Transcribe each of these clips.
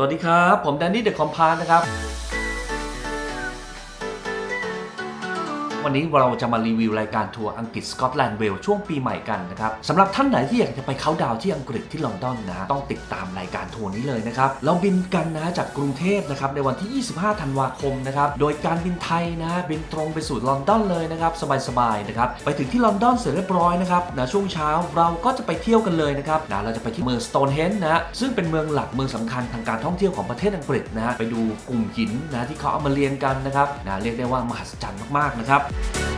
วัสดีครับ ผมแดนนี่เดอะคอมพานนะครับ วันนี้เราจะมารีวิวรายการทัวร์อังกฤษสกอตแลนด์เวลช่วงปีใหม่กันนะครับสำหรับท่านไหนที่อยากจะไปเขาดาวที่อังกฤษที่ลอนดอนนะฮะต้องติดตามรายการทัวร์นี้เลยนะครับเราบินกันนะจากกรุงเทพนะครับในวันที่ 25 ธันวาคมนะครับโดยการบินไทยนะบินตรงไปสู่ลอนดอนเลยนะครับสบายๆนะครับไปถึงที่ลอนดอนเสร็จเรียบร้อยนะครับนะช่วงเช้าเราก็จะไปเที่ยวกันเลยนะครับนะเราจะไปที่เมืองสโตนเฮนจ์นะซึ่งเป็นเมืองหลักเมืองสำคัญทางการท่องเที่ยวของประเทศอังกฤษนะฮะไปดูกลุ่มหินนะที่เขาเอามาเรียงกันนะครับนะเรียกได้ว่ามหัศจรรย์มากๆนะครับ that.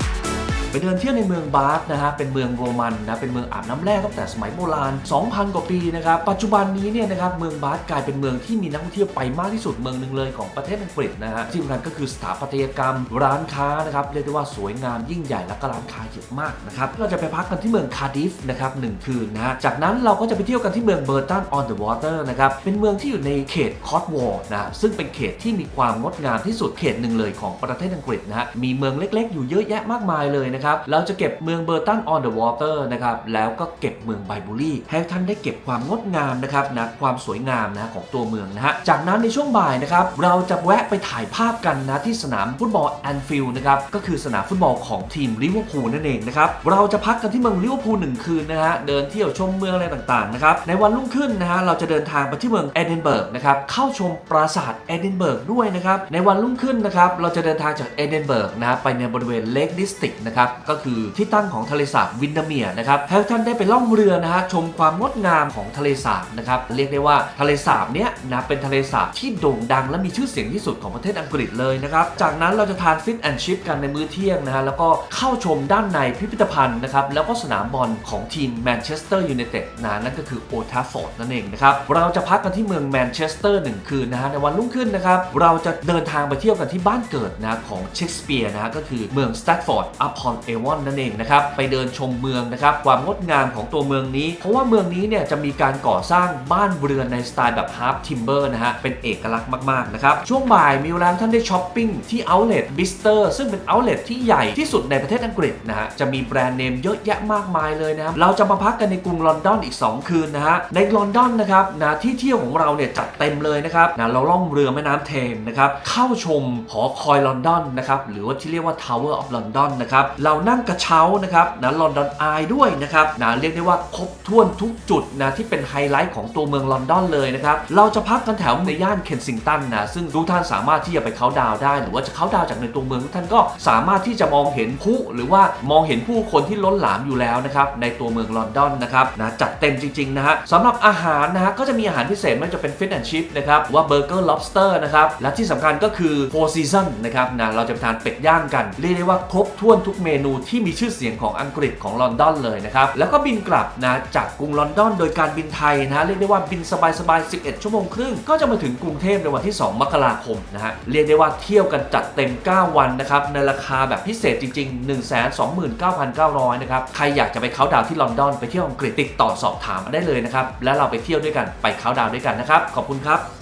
ไปเดินเที่ยวในเมืองบาร์นะฮะเป็นเมืองโรมันนะเป็นเมืองอาบน้ำแร่ตั้งแต่สมัยโบราณ 2,000 กว่าปีนะครับปัจจุบันนี้เนี่ยนะครับเมืองบาร์กลายเป็นเมืองที่มีนักท่องเที่ยวไปมากที่สุดเมืองหนึ่งเลยของประเทศอังกฤษนะฮะที่สำคัญก็คือสถาปัตยกรรมร้านค้านะครับเรียกได้ว่าสวยงามยิ่งใหญ่และก็ร้านค้าเยอะมากนะครับเราจะไปพักกันที่เมืองคาร์ดิฟนะครับหนึ่งคืนนะฮะจากนั้นเราก็จะไปเที่ยวกันที่เมืองเบอร์ตันออนเดอะวอเตอร์นะครับเป็นเมืองที่อยู่ในเขตคอตวอลนะซึ่งเป็นเขตที่มีความงดงามที่สุดเขตหนึ่งเลยของประเทศอังกฤษนะฮะมีเมืองเล็ก ๆ อยู่เยอะแยะมากมายเลยนะครับ เราจะเก็บเมืองเบอร์ตันออนเดอะวอเตอร์นะครับ แล้วก็เก็บเมืองไบบูรี่ให้ท่านได้เก็บความงดงามนะครับนะความสวยงามนะของตัวเมืองนะฮะ จากนั้นในช่วงบ่ายนะครับ เราจะแวะไปถ่ายภาพกันนะที่สนามฟุตบอลแอนฟิลด์นะครับ ก็คือสนามฟุตบอลของทีมลิเวอร์พูลนั่นเองนะครับ เราจะพักกันที่เมืองลิเวอร์พูลหนึ่งคืนนะฮะ เดินเที่ยวชมเมืองอะไรต่างๆนะครับ ในวันรุ่งขึ้นนะฮะ เราจะเดินทางไปที่เมืองเอดินเบิร์กนะครับ เข้าชมปราสาทเอดินเบิร์กด้วยนะครับ ในวันรุ่งขึ้นนะครับ เราจะเดินทางจากเอดินเบิร์กนะฮะไปในบริเวณเล e ดิสติกนะครับก็คือที่ตั้งของทะเลสาบวินเดเมียนะครับให้ท่านได้ไปล่องเรือนะฮะชมความงดงามของทะเลสาบนะครับเรียกได้ว่าทะเลสาบเนี้ยนะเป็นทะเลสาบที่โด่งดังและมีชื่อเสียงที่สุดของประเทศอังกฤษเลยนะครับจากนั้นเราจะทานฟิตแอนชิพกันในมื้อเที่ยงนะฮะแล้วก็เข้าชมด้านในพิพิธภัณฑ์นะครับแล้วก็สนามบอลของทีมแมนเชสเตอร์ยูไนเต็ดนะนั่นก็คือโอท f ฟอร์ดนั่นเองนะครับเราจะพักกันที่เมืองแมนเชสเตอร์หนึ่งคืนนะฮะในวันรุ่งขึ้นนะครับเราจะเดินทางไปเที่ยวกันที่บ้านเกิดนะของเชคสเปียร์นะฮะก็คือเมืองสแตทฟอร์ดอัพพอนเอวอนนั่นเองนะครับไปเดินชมเมืองนะครับความงดงามของตัวเมืองนี้ เพราะว่าเมืองนี้เนี่ยจะมีการก่อสร้างบ้านเรือนในสไตล์แบบฮาร์ t ทิมเบอร์นะฮะเป็นเอกลักษณ์มากๆนะครับช่วงบ่ายมีเวลาให้ท่านได้ช้อปปิ้งที่ Outlet b i s t e r ซึ่งเป็น Outlet ที่ใหญ่ที่สุดในประเทศอังกฤษนะฮะจะมีแบรนด์เนมเยอะแยะมากมายเลยนะครับเราจะมาพักกันในกรุงลอนดอนอีก 2 คืนนะฮะในลอนดอนนะครับนะที่เที่ยวของเราเนี่ยจัดเต็มเลยนะครับนะเราล่องเรือแม่น้ำเทมนะครับเข้าชมหอคอยลอนดอนนะครับหรือว่าที่เรียกว่า Tower of London นะครับเราานั่งกระเช้านะครับนะลอนดอนอายด้วยนะครับนะเรียกได้ว่าครบถ้วนทุกจุดนะที่เป็นไฮไลท์ของตัวเมืองลอนดอนเลยนะครับเราจะพักกันแถวในย่านเคนซิงตันนะซึ่งทุกท่านสามารถที่จะไปเขาดาวได้ หรือว่าจะเขาดาวจากในตัวเมืองทุกท่านก็สามารถที่จะมองเห็นผู้หรือว่ามองเห็นผู้คนที่ล้นหลามอยู่แล้วนะครับในตัวเมืองลอนดอนนะครับนะจัดเต็มจริงๆนะฮะสำหรับอาหารนะฮะก็จะมีอาหารพิเศษไม่ว่าจะเป็นฟิชแอนชิพนะครับว่าเบอร์เกอร์ lobster นะครับและที่สำคัญก็คือ four season นะครับนะเราจะทานเป็ดย่างกันเรียกได้ว่าครบถ้วนทุกเมนูที่มีชื่อเสียงของอังกฤษของลอนดอนเลยนะครับ แล้วก็บินกลับนะจากกรุงลอนดอนโดยการบินไทยนะเรียกได้ว่าบินสบายๆ 11 ชั่วโมงครึ่ง ก็จะมาถึงกรุงเทพในวันที่ 2 มกราคมนะฮะเรียกได้ว่าเที่ยวกันจัดเต็ม 9 วันนะครับในราคาแบบพิเศษจริง ๆ 1 2 9 9 0 0นะครับใครอยากจะไปเขาดาวที่ลอนดอนไปเที่ยวอังกฤษติดต่อสอบถามมาได้เลยนะครับแล้วเราไปเที่ยวด้วยกันไปเขาดาวด้วยกันนะครับขอบคุณครับ